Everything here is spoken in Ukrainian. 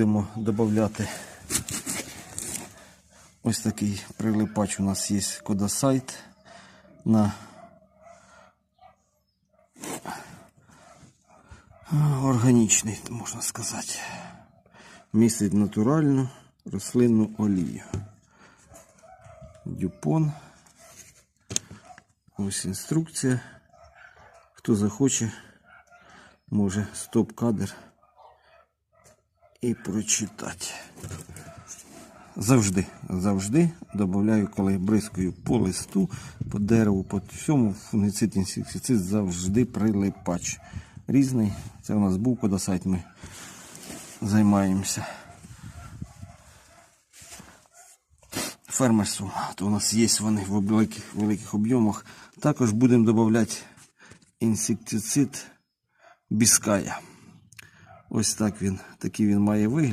Будемо додати ось такий прилипач у нас є кодосайт на органічний, можна сказати. Містить натуральну рослинну олію. Дюпон. Ось інструкція. Хто захоче, може стоп-кадр і прочитати. Завжди, завжди додаю, коли бризкаю по листу, по дереву, по всьому фунгіцид, інсектицид завжди прилипач. Різний. Це у нас був кодосайт, ми займаємося. Фермерством, то у нас є вони в великих, великих об'ємах. Також будемо додавати інсектицид біская. Ось так він, такий він має вигляд.